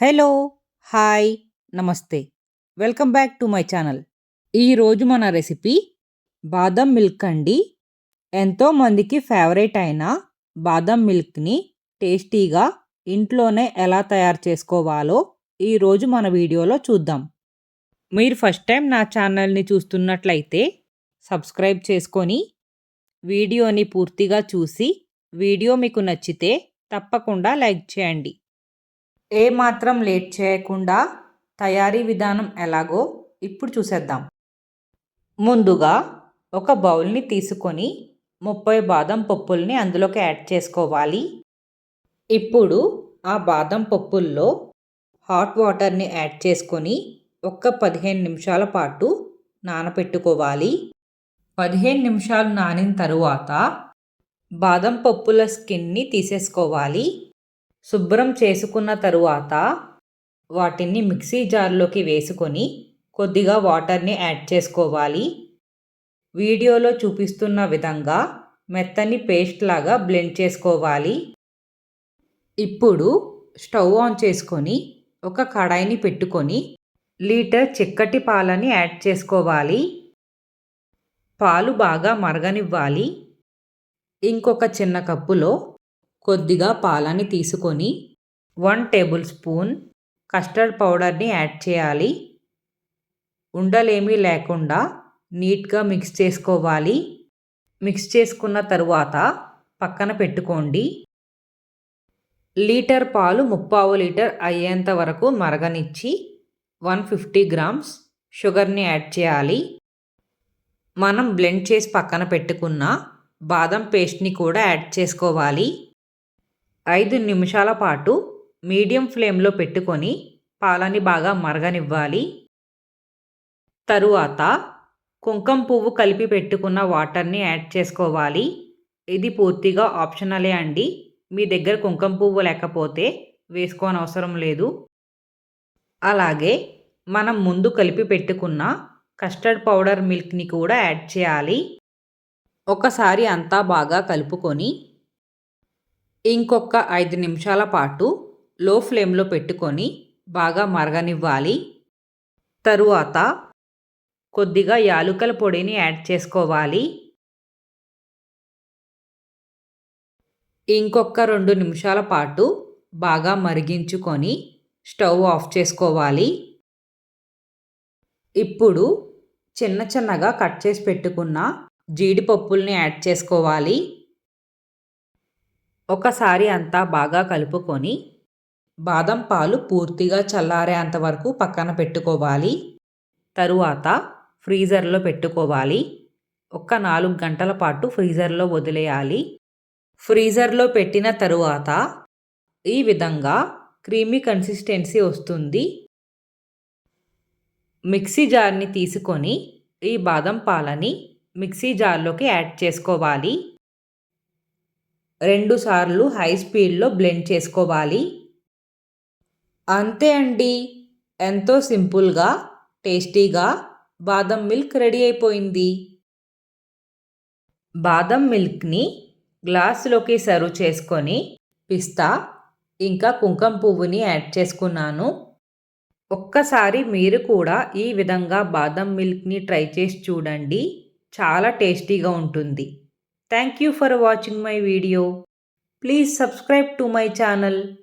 Hello hi namaste. Welcome back to my channel. ఈరోజు మన recipe బాదం మిల్క్ అండి. ఎంతోమందికి ఫేవరెట్ అయిన బాదం మిల్క్ని టేస్టీగా ఇంట్లోనే ఎలా తయారు చేసుకోవాలో ఈరోజు మన వీడియోలో చూద్దాం. మీరు ఫస్ట్ టైం నా ఛానల్ని చూస్తున్నట్లయితే సబ్స్క్రైబ్ చేసుకొని వీడియోని పూర్తిగా చూసి వీడియో మీకు నచ్చితే తప్పకుండా లైక్ చేయండి. ఏమాత్రం లేట్ చేయకుండా తయారీ విధానం ఎలాగో ఇప్పుడు చూసేద్దాం. ముందుగా ఒక బౌల్ని తీసుకొని ముప్పై బాదం పప్పుల్ని అందులోకి యాడ్ చేసుకోవాలి. ఇప్పుడు ఆ బాదం పప్పుల్లో హాట్ వాటర్ని యాడ్ చేసుకొని ఒక్క పదిహేను నిమిషాల పాటు నానపెట్టుకోవాలి. పదిహేను నిమిషాలు నానిన తరువాత బాదం పప్పుల స్కిన్ని తీసేసుకోవాలి. శుభ్రం చేసుకున్న తరువాత వాటిని మిక్సీ జార్లోకి వేసుకొని కొద్దిగా వాటర్ని యాడ్ చేసుకోవాలి. వీడియోలో చూపిస్తున్న విధంగా మెత్తని పేస్ట్ లాగా బ్లెండ్ చేసుకోవాలి. ఇప్పుడు స్టవ్ ఆన్ చేసుకొని ఒక కడాయిని పెట్టుకొని లీటర్ చిక్కటి పాలని యాడ్ చేసుకోవాలి. పాలు బాగా మరగనివ్వాలి. ఇంకొక చిన్న కప్పులో కొద్దిగా పాలని తీసుకొని వన్ టేబుల్ స్పూన్ కస్టర్డ్ పౌడర్ని యాడ్ చేయాలి. ఉండలేమీ లేకుండా నీట్గా మిక్స్ చేసుకోవాలి. మిక్స్ చేసుకున్న తరువాత పక్కన పెట్టుకోండి. లీటర్ పాలు ముప్పావు లీటర్ అయ్యేంత వరకు మరగనిచ్చి వన్ ఫిఫ్టీ గ్రామ్స్ షుగర్ని యాడ్ చేయాలి. మనం బ్లెండ్ చేసి పక్కన పెట్టుకున్న బాదం పేస్ట్ని కూడా యాడ్ చేసుకోవాలి. ఐదు నిమిషాల పాటు మీడియం ఫ్లేమ్లో పెట్టుకొని పాలని బాగా మరగనివ్వాలి. తరువాత కుంకం పువ్వు కలిపి పెట్టుకున్న వాటర్ని యాడ్ చేసుకోవాలి. ఇది పూర్తిగా ఆప్షనలే అండి. మీ దగ్గర కుంకం పువ్వు లేకపోతే వేసుకోని అవసరం లేదు. అలాగే మనం ముందు కలిపి పెట్టుకున్న కస్టర్డ్ పౌడర్ మిల్క్ని కూడా యాడ్ చేయాలి. ఒకసారి అంతా బాగా కలుపుకొని ఇంకొక ఐదు నిమిషాల పాటు లో ఫ్లేమ్లో పెట్టుకొని బాగా మరగనివ్వాలి. తరువాత కొద్దిగా యాలుకల పొడిని యాడ్ చేసుకోవాలి. ఇంకొక రెండు నిమిషాల పాటు బాగా మరిగించుకొని స్టవ్ ఆఫ్ చేసుకోవాలి. ఇప్పుడు చిన్న చిన్నగా కట్ చేసి పెట్టుకున్న జీడిపప్పుల్ని యాడ్ చేసుకోవాలి. ఒకసారి అంతా బాగా కలుపుకొని బాదం పాలు పూర్తిగా చల్లారేంత వరకు పక్కన పెట్టుకోవాలి. తరువాత ఫ్రీజర్లో పెట్టుకోవాలి. ఒక నాలుగు గంటల పాటు ఫ్రీజర్లో వదిలేయాలి. ఫ్రీజర్లో పెట్టిన తరువాత ఈ విధంగా క్రీమీ కన్సిస్టెన్సీ వస్తుంది. మిక్సీ జార్ని తీసుకొని ఈ బాదం పాలని మిక్సీ జార్లోకి యాడ్ చేసుకోవాలి. రెండుసార్లు హై స్పీడ్లో బ్లెండ్ చేసుకోవాలి. అంతే అండి. ఎంతో సింపుల్గా టేస్టీగా బాదం మిల్క్ రెడీ అయిపోయింది. బాదం మిల్క్ని గ్లాసులోకి సర్వ్ చేసుకొని పిస్తా ఇంకా కుంకుమ పువ్వుని యాడ్ చేసుకున్నాను. ఒక్కసారి మీరు కూడా ఈ విధంగా బాదం మిల్క్ని ట్రై చేసి చూడండి. చాలా టేస్టీగా ఉంటుంది. Thank you for watching my video. Please subscribe to my channel.